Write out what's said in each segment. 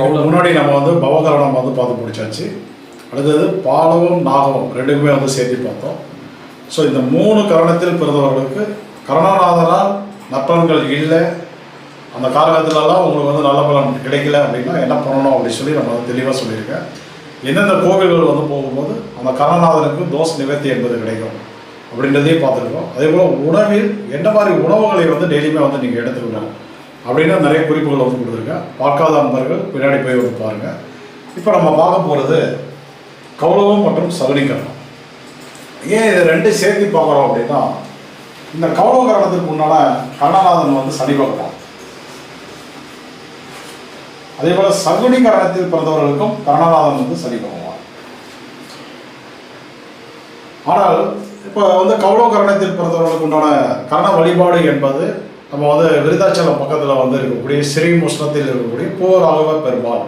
இதுக்கு முன்னாடி நம்ம வந்து பவகரணம் வந்து பார்த்து முடிச்சாச்சு. அடுத்தது பாலவும் நாகமும் ரெண்டுக்குமே வந்து சேர்த்து பார்த்தோம். ஸோ இந்த மூணு கரணத்தில் பிறந்தவர்களுக்கு கருணாநாதனால் நற்பலன்கள் இல்லை. அந்த காரணத்துலலாம் உங்களுக்கு வந்து நல்ல பலன் கிடைக்கல அப்படின்னா என்ன பண்ணணும் அப்படின்னு சொல்லி நம்ம வந்து தெளிவாக சொல்லியிருக்கேன். எந்தெந்த கோவில்கள் வந்து போகும்போது அந்த கருணாநாதனுக்கு தோஷ நிவர்த்தி என்பது கிடைக்கும் அப்படின்றதையும் பார்த்துருக்கோம். அதே போல் உணவில் என்ன மாதிரி உணவுகளை வந்து டெய்லியுமே வந்து நீங்கள் எடுத்துக்கணும். அப்படின்னு நிறைய குறிப்புகள் வந்து கொடுத்துருக்கேன் பார்க்காத நண்பர்கள் பின்னாடி போய் வந்து பாருங்கள் இப்போ நம்ம பார்க்க போகிறது கௌரவம் மற்றும் சகுனிகரணம் ஏன் இது ரெண்டு சேர்த்து பார்க்குறோம் அப்படின்னா இந்த கௌரவகரணத்துக்கு கரணத்துக்கு கண்ணநாதன் வந்து சனி பகவான். அதே போல் சகுனி கரணத்தில் பிறந்தவர்களுக்கும் கருணாநாதன் வந்து சனி பகவான். ஆனால் இப்போ வந்து கௌரவ கரணத்தில் பிறந்தவர்களுக்கு உண்டான கரண வழிபாடு என்பது நம்ம வந்து விருதாச்சலம் பக்கத்தில் வந்து இருக்கக்கூடிய ஸ்ரீமுஷ்ணத்தில் இருக்கக்கூடிய போராகவ பெருமாள்.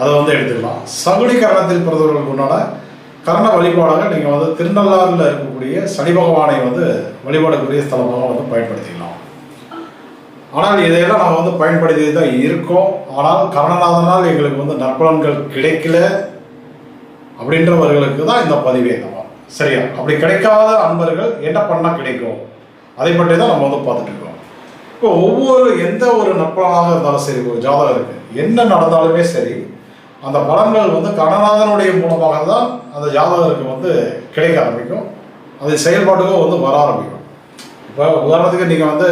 அதை வந்து எடுத்துக்கலாம். சகுனி கரணத்தில் பிறந்தவர்களுக்கு உண்டான கரண வழிபாடாக நீங்கள் வந்து திருநள்ளாறில் இருக்கக்கூடிய சனி பகவானை வந்து வழிபாடுக்குரிய ஸ்தலமாக வந்து பயன்படுத்திக்கலாம். ஆனால் இதையெல்லாம் நம்ம வந்து பயன்படுத்தி தான் இருக்கோம். ஆனால் கரணநாதனால் எங்களுக்கு வந்து நற்பலன்கள் கிடைக்கல அப்படின்றவர்களுக்கு தான் இந்த பதிவே நம்ம. சரியா? அப்படி கிடைக்காத அன்பர்கள் என்ன பண்ணால் கிடைக்கும்? அதை பற்றி தான் நம்ம வந்து பார்த்துட்டு இருக்கோம். இப்போ ஒவ்வொரு எந்த ஒரு நட்பனாக இருந்தாலும் சரி ஒரு ஜாதகருக்கு என்ன நடந்தாலுமே சரி அந்த பலன்கள் வந்து கணநாதனுடைய மூலமாக தான் அந்த ஜாதகருக்கு வந்து கிடைக்க ஆரம்பிக்கும். அது செயல்பாட்டுக்கும் வந்து வர ஆரம்பிக்கும். இப்போ உதாரணத்துக்கு நீங்கள் வந்து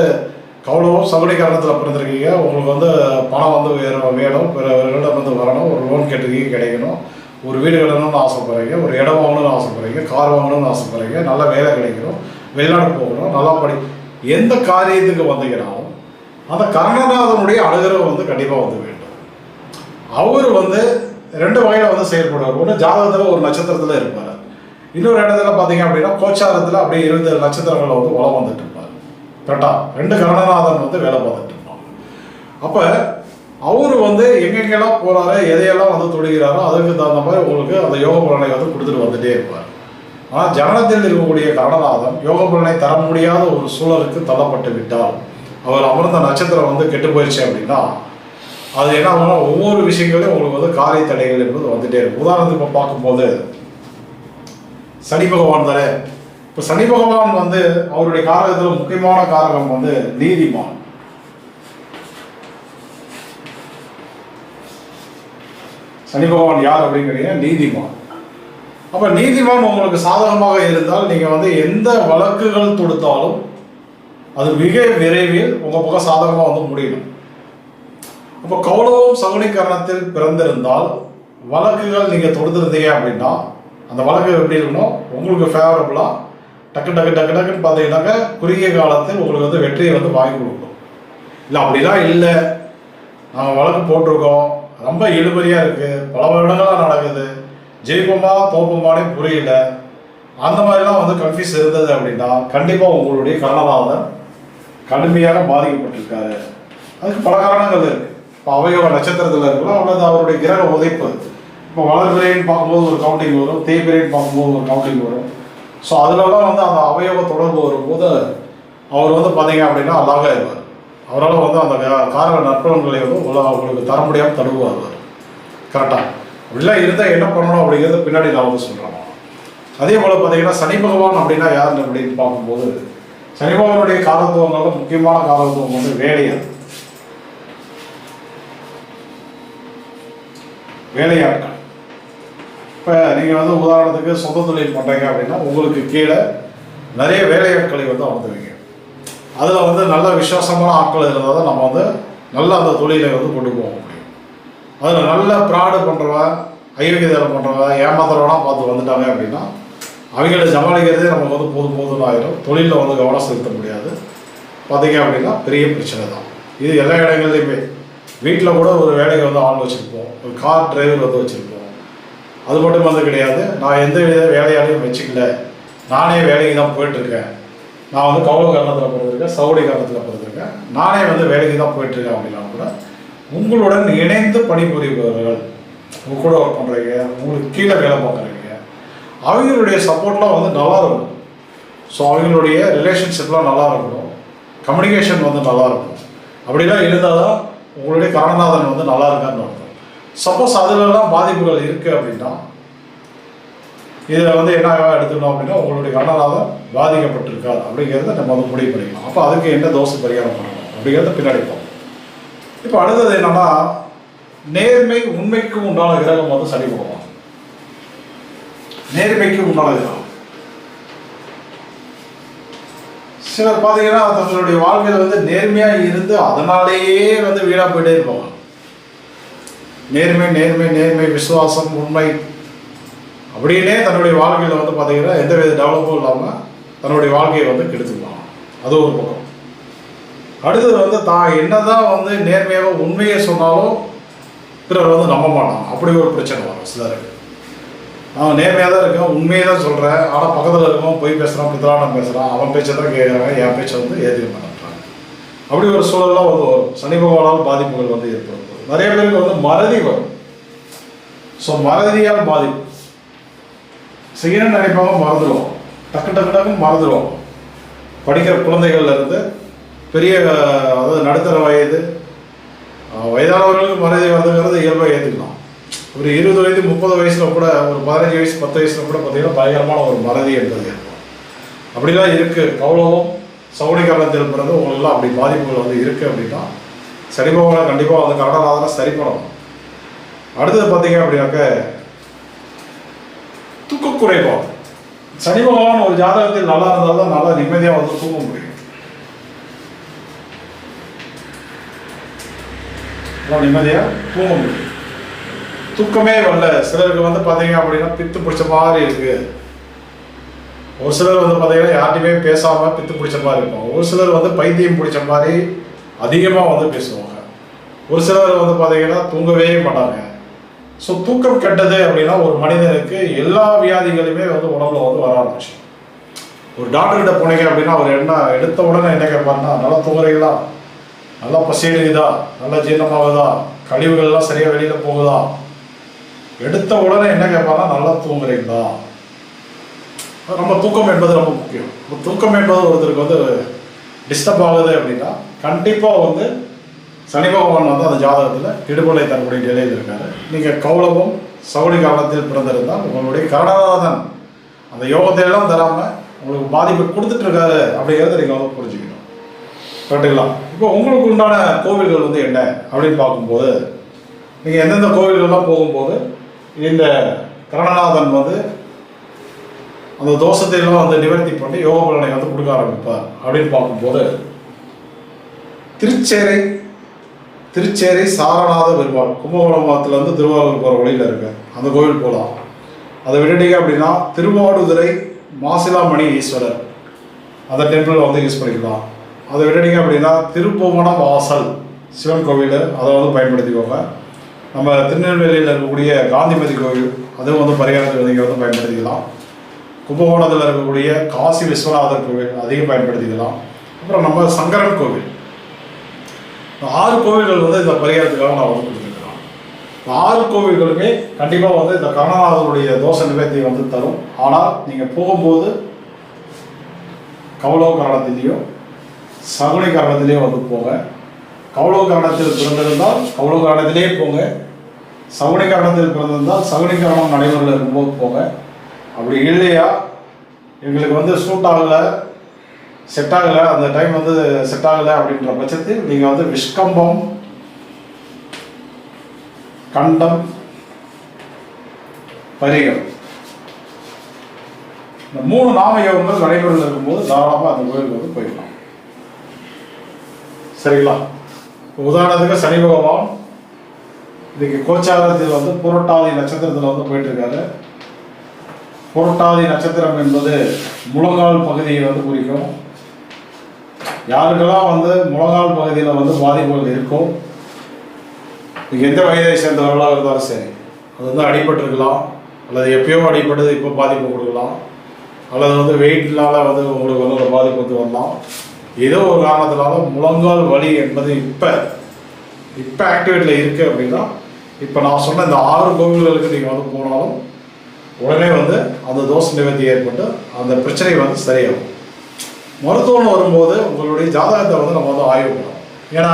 கௌரவம் சகுனி காரணத்தில் பிறந்திருக்கீங்க. உங்களுக்கு வந்து பணம் வந்து வேணும் பிறவர்களிடம் வந்து வரணும். ஒரு லோன் கேட்டிருக்கீங்க கிடைக்கணும். ஒரு வீடு கட்டணும்னு ஆசைப்படுறீங்க ஒரு இடம் வாங்கணும்னு ஆசைப்படுறீங்க கார் வாங்கணும்னு ஆசைப்படுறீங்க நல்ல வேலை கிடைக்கணும் வெளிநாடு போகணும் நல்லா படி எந்த காரியத்துக்கு வந்தீங்கனாலும் அந்த கரணநாதனுடைய அனுகிரகம் வந்து கண்டிப்பாக வந்து வேண்டும். அவர் வந்து ரெண்டு வகையில் வந்து செயல்படுவார். ஒன்று ஜாதகத்தில் ஒரு நட்சத்திரத்தில் இருப்பார். இன்னொரு இடத்துல பார்த்தீங்க அப்படின்னா கோச்சாரத்தில் அப்படியே இருபது நட்சத்திரங்களில் வந்து உலம் வந்துட்டு இருப்பார். கரெக்டா ரெண்டு கருணநாதன் வந்து வேலை பார்த்துட்டு இருப்பாங்க. அப்போ அவர் வந்து எங்கெங்கெல்லாம் போகிறாரு எதையெல்லாம் வந்து தொடுகிறாரோ அதுக்கு தகுந்த மாதிரி உங்களுக்கு அந்த யோக பலனை வந்து கொடுத்துட்டு வந்துட்டே இருப்பார். ஆனால் ஜனனத்தில் இருக்கக்கூடிய கரணநாதன் யோக பலனை தர முடியாத ஒரு சூழலுக்கு தள்ளப்பட்டு விட்டால் அவர் அமர்ந்த நட்சத்திரம் வந்து கெட்டு போயிடுச்சு அப்படின்னா அது என்ன ஆகும்னா ஒவ்வொரு விஷயங்களையும் உங்களுக்கு வந்து காரிய தடைகள் என்பது வந்துட்டே இருக்கும். உதாரணத்துக்கு இப்போ பார்க்கும்போது சனி பகவான் தானே? இப்போ சனி பகவான் வந்து அவருடைய காரகத்தில் முக்கியமான காரகம் வந்து நீதிமான். சனி பகவான் யார் அப்படிங்கிறீங்க? நீதிமான். அப்போ நீதிமான் உங்களுக்கு சாதகமாக இருந்தால் நீங்கள் வந்து எந்த வழக்குகள் தொடுத்தாலும் அது மிக விரைவில் உங்கள் பக்கம் சாதகமாக வந்து முடியும் அப்போ கௌரவம் சகுனிகரணத்தில் பிறந்திருந்தால் வழக்குகள் நீங்கள் தொடுத்திருந்தீங்க அப்படின்னா அந்த வழக்கு எப்படி இருக்கணும் உங்களுக்கு ஃபேவரபுளாக டக்கு டக்கு டக்கு டக்குன்னு பார்த்தீங்கன்னாக்க குறுகிய காலத்தில் உங்களுக்கு வந்து வெற்றியை வந்து வாங்கி கொடுக்கும். இல்லை அப்படிலாம் இல்லை. நாங்கள் வழக்கு போட்டிருக்கோம். ரொம்ப இழுபறியாக இருக்குது பல வருடங்களாக நடக்குது. ஜெயிப்போமா தோப்போமானே புரியல. அந்த மாதிரிலாம் வந்து கன்ஃபியூஸ் இருந்தது அப்படின்னா கண்டிப்பாக உங்களுடைய கர்ணநாதன் கடுமையாக பாதிக்கப்பட்டிருக்காரு. அதுக்கு பல காரணங்கள் இருக்கு. இப்போ அவயோக நட்சத்திரத்தில் இருக்கலாம் அல்லது அவருடைய கிரக உதைப்பு. இப்போ வளர்பிறைன்னு பார்க்கும்போது ஒரு கவுண்டிங் வரும் தேய்பிறைன்னு பார்க்கும்போது ஒரு கவுண்டிங் வரும். ஸோ அதுலலாம் வந்து அந்த அவயவ தொடர்பு வரும்போது அவர் வந்து பார்த்தீங்க அப்படின்னா அழகாக இருப்பார். அவரால் வந்து அந்த கா- காரண நற்பலன்களை வந்து உல- உங்களுக்கு தர முடியாமல் தடுவார் கரெக்டாக அப்படிலாம் இருந்தால் என்ன பண்ணணும் அப்படிங்கிறத பின்னாடி நான் வந்து சொல்கிறேன் அதே போல் பார்த்தீங்கன்னா சனி பகவான் அப்படின்னா யார் அப்படின்னு பார்க்கும்போது சனி பகவானுடைய காலத்துவங்கள்ல முக்கியமான காலத்துவம் வந்து வேலையாள் வேலையாட்கள் இப்போ நீங்கள் வந்து உதாரணத்துக்கு சொந்த தொழில் பண்ணுறீங்க அப்படின்னா உங்களுக்கு கீழே நிறைய வேலையாட்களை வந்து அமர்த்துவீங்க. அதில் வந்து நல்ல விசுவாசமான ஆட்கள் இருந்தால் தான் நம்ம வந்து நல்ல அந்த தொழிலை வந்து கொண்டு போக முடியும். அதில் நல்ல ப்ராடு பண்ணுறவன் ஐயோக்கியதலை பண்ணுறவன் ஏமாத்துறவனா பார்த்து வந்துட்டாங்க அப்படின்னா அவங்கள சமாளிக்கிறதே நமக்கு வந்து போதும் போதும்னு ஆயிரும். தொழிலில் வந்து கவனம் செலுத்த முடியாது. பார்த்தீங்க அப்படின்னா பெரிய பிரச்சனை தான். இது எல்லா இடங்கள்லையுமே. வீட்டில் கூட ஒரு வேலைக்கு வந்து ஆள் வச்சுருப்போம். ஒரு கார் டிரைவர் வந்து வச்சுருப்போம். அது மட்டும் வந்து கிடையாது. நான் எந்த வித வேலையாலையும் வச்சுக்கல. நானே வேலைக்கு தான் போயிட்டுருக்கேன். நான் வந்து கௌரவ காரணத்தில் பிறந்திருக்கேன் சவுடி காரணத்தில் பிறந்திருக்கேன். நானே வந்து வேலைக்கு தான் போயிட்டுருக்கேன் அப்படின்னா கூட உங்களுடன் இணைந்து பணிபுரிபவர்கள் உங்க கூட ஒர்க் பண்ணுறீங்க உங்களுக்கு கீழே வேலை பார்க்குறீங்க அவங்களுடைய சப்போர்ட்லாம் வந்து நல்லா இருக்கும். ஸோ அவங்களுடைய ரிலேஷன்ஷிப்லாம் நல்லா இருக்கும். கம்யூனிகேஷன் வந்து நல்லா இருக்கும். அப்படிலாம் இருந்தால் தான் உங்களுடைய கரணநாதன் வந்து நல்லா இருக்கான்னு அர்த்தம். சப்போஸ் அதுலலாம் பாதிப்புகள் இருக்குது அப்படின்னா இதில் வந்து என்ன எடுத்துக்கணும் அப்படின்னா உங்களுடைய கண்ணநாதம் பாதிக்கப்பட்டிருக்காது அப்படிங்கிறத நம்ம வந்து முடிவு பண்ணிக்கலாம். அப்போ அதுக்கு என்ன தோசை பரிகாரம் பண்ணணும் அப்படிங்கிறத பின்னாடி போகும் இப்போ அடுத்தது என்னன்னா நேர்மை உண்மைக்கு உண்டான கிரகம் வந்து சனி பகவான். நேர்மைக்கு உண்டான கிரகம். சிலர் பார்த்தீங்கன்னா தங்களுடைய வாழ்க்கையில் வந்து நேர்மையாக இருந்து அதனாலேயே வந்து வீடாக போயிட்டே இருப்பாங்க. நேர்மை நேர்மை நேர்மை விசுவாசம் உண்மை. அப்படின்னே தன்னுடைய வாழ்க்கையில் வந்து பார்த்தீங்கன்னா எந்த வித டெவலப்பும் இல்லாமல் தன்னுடைய வாழ்க்கையை வந்து கெடுத்துக்கலாம் அது ஒரு பக்கம். அடுத்தது வந்து தான் என்னதான் வந்து நேர்மையாக உண்மையை சொன்னாலும் பிறர் வந்து நம்ப மாட்டான் அப்படி ஒரு பிரச்சனை வரும் சிலருக்கு. அவன் நேர்மையாக தான் இருக்கேன் உண்மையை தான் சொல்கிறேன் ஆனால் பக்கத்தில் இருக்கவன் போய் பேசுகிறான் பித்தலாட்டம் பேசுகிறான் அவன் பேச்சை தான் கேட்குறாங்க என் பேச்சை வந்து ஏற்றுக்க மாட்டேன்றாங்க. அப்படி ஒரு சூழலாம் வந்து வரும். சனி பகவானால் பாதிப்புகள் வந்து ஏற்படும். நிறைய பேருக்கு வந்து மறதி வரும். ஸோ மறதியால் பாதிப்பு. செய்யணும்னு நினைப்பாங்க மறந்துடுவோம் டக்கு டக்கு டக்குன்னு மறந்துடுவோம் படிக்கிற குழந்தைகள்லேருந்து பெரிய அதாவது நடுத்தர வயது வயதானவர்களுக்கு மறதி வருதுங்கிறது இயல்பாக ஏற்றுக்கலாம் ஒரு இருபது வயது முப்பது வயசில் கூட ஒரு பதினஞ்சு வயசு பத்து வயசில் கூட பார்த்தீங்கன்னா பயங்கரமான ஒரு மறதி என்பது. ஏற்படும் அப்படிலாம் இருக்குது அவ்வளோவும் சவுடிகரணத்தில் பிறந்து உங்களெல்லாம் அப்படி பாதிப்புகள் வந்து இருக்கு அப்படின்னா சரிபோகலாம் கண்டிப்பாக வந்து கடனாதாரம் சரி பண்ணணும். அடுத்தது பார்த்தீங்க அப்படின்னாக்க தூக்க குறைபாடு சனி பகவான் ஒரு ஜாதகத்தில் நல்லா இருந்தால் தான் நல்லா நிம்மதியாக வந்து தூங்க முடியும். நல்லா நிம்மதியாக தூங்க முடியும். தூக்கமே வரல. சிலருக்கு வந்து பார்த்தீங்க அப்படின்னா பித்து பிடிச்ச மாதிரி இருக்குது ஒரு சிலர் வந்து பார்த்தீங்கன்னா யார்ட்டையுமே பேசாமல் பித்து பிடிச்ச மாதிரி இருக்கும். ஒரு சிலர் வந்து பைத்தியம் பிடிச்ச மாதிரி அதிகமாக வந்து பேசுவாங்க. ஒரு சிலர் வந்து பார்த்தீங்கன்னா தூங்கவே மாட்டாங்க. ஸோ தூக்கம் கெட்டது அப்படின்னா ஒரு மனிதனுக்கு எல்லா வியாதிகளுமே வந்து உடம்புல வந்து வர ஆரம்பிச்சு ஒரு டாக்டர்கிட்ட போனீங்க அப்படின்னா அவர் என்ன எடுத்த உடனே என்ன கேட்பாருன்னா நல்லா தூங்குறீங்களா? நல்லா பசி எடுக்குதா நல்லா ஜீரணமாகுதா? கழிவுகள்லாம் சரியாக வெளியில் போகுதா? எடுத்த உடனே என்ன கேட்பாங்க நல்லா தூங்குறீங்களா? நம்ம தூக்கம் என்பது ரொம்ப முக்கியம். இப்ப தூக்கம் என்பது ஒருத்தருக்கு வந்து டிஸ்டர்ப் ஆகுது அப்படின்னா கண்டிப்பாக வந்து சனி பகவான் வந்து அந்த ஜாதகத்தில் இடுபொலை தரக்கூடிய நிலையில் இருக்காரு. நீங்கள் கௌலவம் சவுடி காலத்தில் பிறந்திருந்தால் உங்களுடைய கரணநாதன் அந்த யோகத்தை எல்லாம் தராமல் உங்களுக்கு பாதிப்பு கொடுத்துட்டு இருக்காரு அப்படிங்கிறத நீங்கள் வந்து புரிஞ்சுக்கணும். கரெக்டுங்களா இப்போ உங்களுக்கு உண்டான கோவில்கள் வந்து என்ன அப்படின்னு பார்க்கும்போது நீங்கள் எந்தெந்த கோவில்கள்லாம் போகும்போது இந்த கரணநாதன் வந்து அந்த தோஷத்தை எல்லாம் வந்து நிவர்த்தி பண்ணி யோக பலனை வந்து கொடுக்க ஆரம்பிப்பார் அப்படின்னு பார்க்கும்போது திருச்சேரை திருச்சேரி சாரநாத பெருமாள் கும்பகோணம் இருந்து திருவாரூர் போகிற வழியில் இருக்கு அந்த கோவில் போகலாம் அதை விட்டுட்டீங்க அப்படின்னா திருவாடுதுறை மாசிலாமணி ஈஸ்வரர் அந்த டெம்பிள் வந்து யூஸ் பண்ணிக்கலாம். அதை விட்டுட்டீங்க அப்படின்னா திருப்புவனம் வாசல் சிவன் கோவில் அதை வந்து பயன்படுத்திக்கோங்க. நம்ம திருநெல்வேலியில் இருக்கக்கூடிய காந்திமதி கோவில் அதுவும் வந்து பரிகாரத்துக்கு நீங்கள் வந்து பயன்படுத்திக்கலாம். கும்பகோணத்தில் இருக்கக்கூடிய காசி விஸ்வநாதர் கோவில் அதையும் பயன்படுத்திக்கலாம். அப்புறம் நம்ம சங்கரன் கோவில். இந்த ஆறு கோவில்கள் வந்து இந்த பரிகாரத்துக்காக நான் வந்து கொடுத்துருக்கிறோம் இந்த ஆறு கோவில்களுமே கண்டிப்பாக வந்து இந்த கருணாநாதனுடைய தோஷ நிலையத்தை வந்து தரும். ஆனால் நீங்கள் போகும்போது கவலோ கரணத்திலையும் சகுனி கரணத்திலே வந்து போங்க. கௌளவ கரணத்தில் பிறந்திருந்தால் கௌளவ கரணத்திலே போங்க. சகுனி கரணத்தில் பிறந்திருந்தால் சகுனி கரணம் நடைமுறையில் இருக்கும்போது போங்க. அப்படி இல்லையா? எங்களுக்கு வந்து சூட் ஆகலை செட் ஆகலை அந்த டைம் வந்து செட் ஆகலை அப்படின்ற பட்சத்தில் நீங்கள் வந்து விஷ்கம்பம் கண்டம் பரிகம். இந்த மூணு நாம யோகங்கள் நடைமுறையில் இருக்கும்போது தாராளமாக அந்த கோயிலுக்கு வந்து போயிடலாம். சரிங்களா? உதாரணத்துக்கு சனி பகவான் இன்னைக்கு கோச்சாரத்தில் வந்து புரட்டாதி நட்சத்திரத்தில் வந்து போயிட்டு இருக்காரு புரட்டாதி நட்சத்திரம் என்பது முழங்கால் பகுதியை வந்து குறிக்கும். யாருக்கெல்லாம் வந்து முழங்கால் பகுதியில் வந்து பாதிப்புகள் இருக்கும் எந்த வயதை சேர்ந்தவர்களாக இருந்தாலும் சரி அது வந்து அடிபட்டிருக்கலாம். அல்லது எப்பயோ அடிபட்டது இப்போ பாதிப்பு கொடுக்கலாம். அல்லது வந்து வெயிட்னால வந்து உங்களுக்கு வந்து ஒரு பாதிப்பு வந்து வரலாம். ஏதோ ஒரு காரணத்தினால முழங்கால் வலி என்பது இப்போ இப்போ ஆக்டிவேட்டில் இருக்குது அப்படின்னா இப்போ நான் சொன்ன இந்த ஆறு கோவில்களுக்கு நீங்கள் வந்து போனாலும் உடனே வந்து அந்த தோஷ நிவர்த்தி ஏற்பட்டு அந்த பிரச்சனை வந்து சரியாகும். மருத்துவம்னு வரும்போது உங்களுடைய ஜாதகத்தை வந்து நம்ம வந்து ஆய்வு பண்ணலாம் ஏன்னா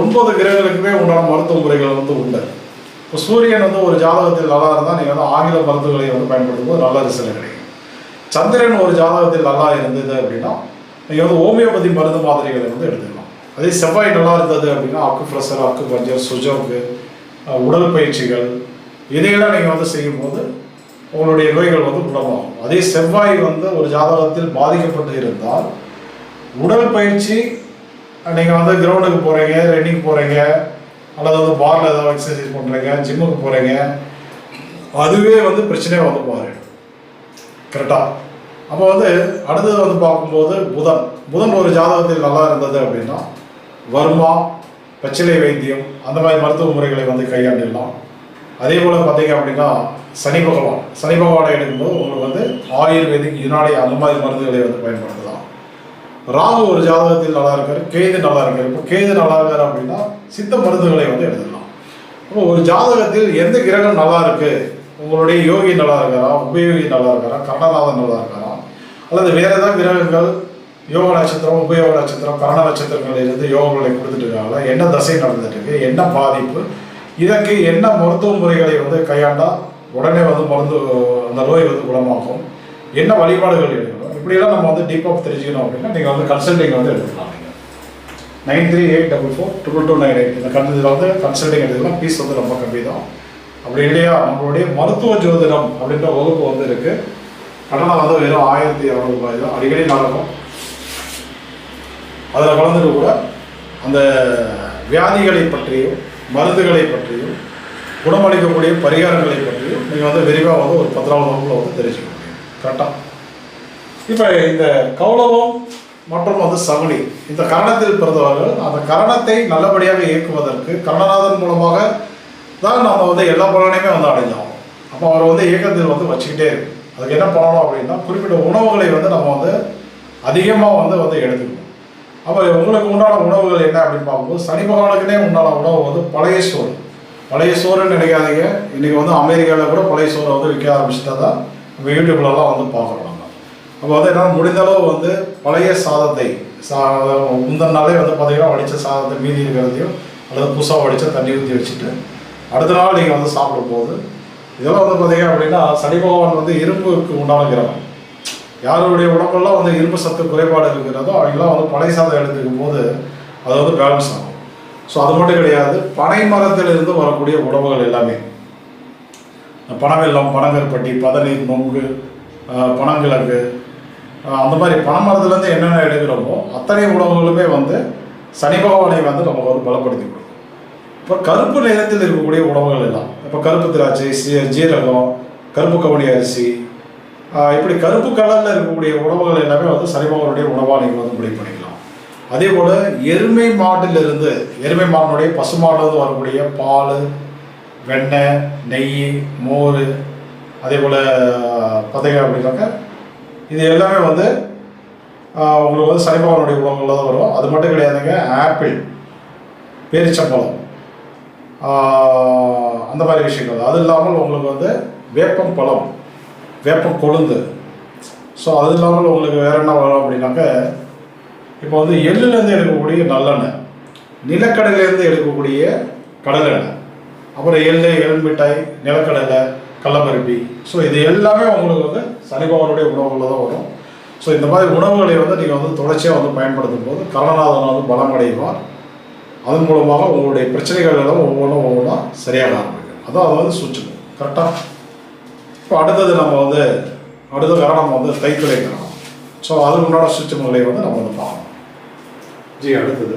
ஒன்பது கிரகங்களுக்குமே உண்டான மருத்துவ முறைகள் வந்து உண்டு. இப்போ சூரியன் வந்து ஒரு ஜாதகத்தில் நல்லா இருந்தால் நீங்கள் வந்து ஆங்கில மருத்துவங்களை வந்து பயன்படுத்தும் போது நல்ல ரிசல்ட் கிடைக்கும். சந்திரன் ஒரு ஜாதகத்தில் நல்லா இருந்தது அப்படின்னா நீங்கள் வந்து ஹோமியோபதி மருந்து மாதிரிகளை வந்து எடுத்துக்கலாம் அதே செவ்வாய் நல்லா இருந்தது அப்படின்னா அக்கு ஃப்ரெஷர் அக்கு பஞ்சர் சுஜோக்கு உடல் பயிற்சிகள் இதையெல்லாம் நீங்கள் வந்து செய்யும்போது உங்களுடைய நோய்கள் வந்து குணமாகும். அதே செவ்வாய் வந்து ஒரு ஜாதகத்தில் பாதிக்கப்பட்டு இருந்தால் உடல் பயிற்சி நீங்கள் வந்து கிரவுண்டுக்கு போகிறீங்க ரன்னிங் போகிறீங்க அல்லது வந்து பாரில் ஏதாவது எக்ஸசைஸ் பண்ணுறீங்க ஜிம்முக்கு போகிறீங்க அதுவே வந்து பிரச்சனையாக வந்து பாருங்க கரெக்டாக அப்போ வந்து அடுத்தது வந்து பார்க்கும்போது புதன். புதன் ஒரு ஜாதகத்தில் நல்லா இருந்தது அப்படின்னா வர்மா பச்சிலை வைத்தியம் அந்த மாதிரி மருத்துவ முறைகளை வந்து கையாண்டிடலாம். அதே போல் பார்த்தீங்க அப்படின்னா சனி பகவான். சனி பகவானை எடுக்கும்போது உங்களுக்கு வந்து ஆயுர்வேதிக் யுனானி அந்த மாதிரி மருந்துகளை வந்து பயன்படுத்தலாம். ராகு ஒரு ஜாதகத்தில் நல்லா இருக்கார் கேது நல்லா இருக்கார். இப்போ கேது நல்லா இருக்கார் அப்படின்னா சித்த மருந்துகளை வந்து எடுத்துக்கலாம். அப்போ ஒரு ஜாதகத்தில் எந்த கிரகம் நல்லா இருக்குது உங்களுடைய யோகி நல்லா இருக்காரா? உபயோகி நல்லா இருக்காரா? கர்ணநாதன் நல்லா இருக்காரா? அல்லது வேற ஏதாவது கிரகங்கள் யோக நட்சத்திரம் உபயோக நட்சத்திரம் கரண நட்சத்திரங்கள் இருந்து யோகங்களை கொடுத்துட்டு இருக்காங்களா என்ன தசை நடந்துட்டு இருக்கு என்ன பாதிப்பு? இதற்கு என்ன மருத்துவ முறைகளை வந்து கையாண்டா உடனே வந்து மருந்து அந்த நோய் வந்து குணமாகும்? என்ன வழிபாடுகள் எடுக்கணும்? இப்படியெல்லாம் நம்ம வந்து டீப்பாக தெரிஞ்சுக்கணும் அப்படின்னா நீங்கள் வந்து கன்சல்டிங் வந்து எடுத்துக்கலாம் நீங்கள் nine three eight double four triple two nine eight. இந்த கண்டதில் வந்து கன்சல்டிங் எடுத்துக்கலாம். ஃபீஸ் வந்து ரொம்ப கம்மி தான் அப்படி இல்லையா? நம்மளுடைய மருத்துவ ஜோதிடம் அப்படின்ற வகுப்பு வந்து இருக்குது கடனை வந்து வெறும் ஆயிரத்தி இரநூறு ரூபாய் தான். அடிக்கடி நடக்கும். அதில் கலந்துட்டு கூட அந்த வியாதிகளை பற்றியும் மருந்துகளை பற்றியும் குணமளிக்கக்கூடிய பரிகாரங்களை பற்றியும் நீங்கள் வந்து விரிவாக வந்து ஒரு பத்தாவது வகுப்பில் வந்து தெரிஞ்சுக்க முடியும் கரெக்டாக இப்போ இந்த கௌளவம் மற்றும் வந்து சகுனி இந்த கரணத்தில் பிறந்தவர்கள் அந்த கரணத்தை நல்லபடியாக இயக்குவதற்கு கரணநாதன் மூலமாக தான் நம்ம வந்து எல்லா பலனையுமே வந்து அடைஞ்சோம். அப்போ அவர் வந்து இயக்கத்தில் வந்து வச்சுக்கிட்டே இருக்கு அதுக்கு என்ன பண்ணணும் அப்படின்னா குறிப்பிட்ட உணவுகளை வந்து நம்ம வந்து அதிகமாக வந்து வந்து எடுத்துக்கணும். அப்போ உங்களுக்கு உண்டான உணவுகள் என்ன அப்படின்னு பார்க்கும்போது சனி பகவானுக்குனே உண்டான உணவு வந்து பழைய சோறு. பழைய சோறுன்னு நினைக்காதீங்க. இன்னைக்கு வந்து அமெரிக்காவில் கூட பழைய சோறை வந்து விற்க ஆரம்பிச்சுட்டா தான் நம்ம யூடியூப்லலாம் வந்து பார்க்குறோம் அப்போ வந்து என்ன முடிந்த அளவு வந்து பழைய சாதத்தை சா முந்தின நாளே வந்து பார்த்தீங்கன்னா வடித்த சாதத்தை மீதி இருக்கிறதையும் அல்லது புதுசாக வடித்த தண்ணி ஊற்றி வச்சுட்டு அடுத்த நாள் நீங்கள் வந்து சாப்பிடும்போது இதெல்லாம் வந்து பார்த்தீங்க அப்படின்னா சனி பகவான் வந்து இரும்புக்கு உண்டான கிரகம் யாருடைய உடம்பெல்லாம் வந்து இரும்பு சத்து குறைபாடு இருக்கிறதோ அவங்களாம் வந்து பனை சாதம் எடுத்துக்கும் போது அது வந்து பேலன்ஸ் ஆகும். ஸோ அது மட்டும் கிடையாது பனை மரத்திலிருந்து வரக்கூடிய உணவுகள் எல்லாமே. பனவெல்லம் பனங்கற்பட்டி பதநீர் நொங்கு பனங்கிழங்கு அந்த மாதிரி பனைமரத்துலேருந்து என்னென்ன எடுக்கிறோமோ அத்தனை உணவுகளுமே வந்து சனி பகவானை வந்து நமக்கு வந்து பலப்படுத்தி கொடுக்கும். இப்போ கருப்பு நிறத்தில் இருக்கக்கூடிய உணவுகள் எல்லாம். இப்போ கருப்பு திராட்சை சீ- ஜீரகம் கருப்பு கவனி அரிசி. இப்படி கருப்பு கலரில் இருக்கக்கூடிய உணவுகள் எல்லாமே வந்து சனி உணவாக நீங்கள் வந்து முடிவு பண்ணிக்கலாம். அதே போல் எருமை மாட்டிலிருந்து எருமை மாட்டினுடைய பசுமாட்டிலிருந்து வரக்கூடிய பால் வெண்ணெய் நெய் மோர் அதே போல் பார்த்தீங்க அப்படின்னாக்க இது எல்லாமே வந்து உங்களுக்கு வந்து சனிபகவனுடைய உணவுகளில் தான் வரும். அது மட்டும் கிடையாதுங்க ஆப்பிள் பேரிச்சம்பழம். அந்த மாதிரி விஷயங்கள். அது இல்லாமல் உங்களுக்கு வந்து வேப்பம் பழம் வேப்பம் கொழுந்து. ஸோ அது இல்லாமல் உங்களுக்கு வேற என்ன வரும் அப்படின்னாக்க இப்போ வந்து எள்ளுலேருந்து எடுக்கக்கூடிய நல்லெண்ணெய் நிலக்கடலையிலேருந்து எடுக்கக்கூடிய கடலெண்ணெய் அப்புறம் எள்ளு எள் மிட்டாய் நிலக்கடலை கடலப்பருப்பி ஸோ இது எல்லாமே உங்களுக்கு வந்து சனி பகவானுடைய உணவுகளில் தான் வரும். ஸோ இந்த மாதிரி உணவுகளை வந்து நீங்கள் வந்து தொடர்ச்சியாக வந்து பயன்படுத்தும் போது கரணநாதன் வந்து பலம் அடைவார். அதன் மூலமாக உங்களுடைய பிரச்சனைகள் எல்லாம் ஒவ்வொன்றும் ஒவ்வொன்றா சரியாக ஆரம்பிக்கும். அதான் அது வந்து கரெக்டாக இப்போ அடுத்தது நம்ம வந்து அடுத்த கரணம் வந்து தைத்துறை கரணம். ஸோ அதுக்கு முன்னாடி சூட்சமங்களை வந்து நம்ம வந்து பார்க்கணும். ஜி அடுத்தது.